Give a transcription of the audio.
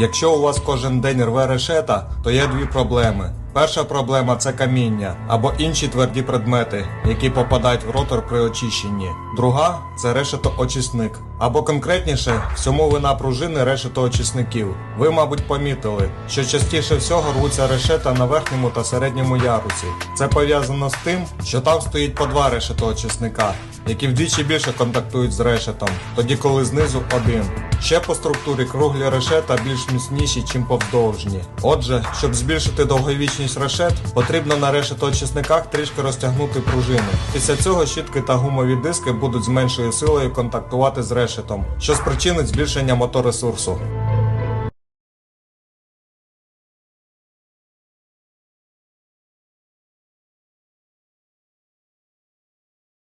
Якщо у вас кожен день рве решета, то є дві проблеми. Перша проблема це каміння або інші тверді предмети, які попадають в ротор при очищенні. Друга це решетоочисник. Або конкретніше, всьому вина пружини решетоочисників. Ви, мабуть, помітили, що частіше всього рвуться решета на верхньому та середньому ярусі. Це пов'язано з тим, що там стоїть по два решетоочисника, які вдвічі більше контактують з решетом, тоді коли знизу один. Ще по структурі круглі решета більш міцніші, чим повздовжні. Отже, щоб збільшити довговічність решет, потрібно на решетоочисниках трішки розтягнути пружини. Після цього щітки та гумові диски будуть з меншою силою контактувати з решетом, що спричинить збільшення моторесурсу.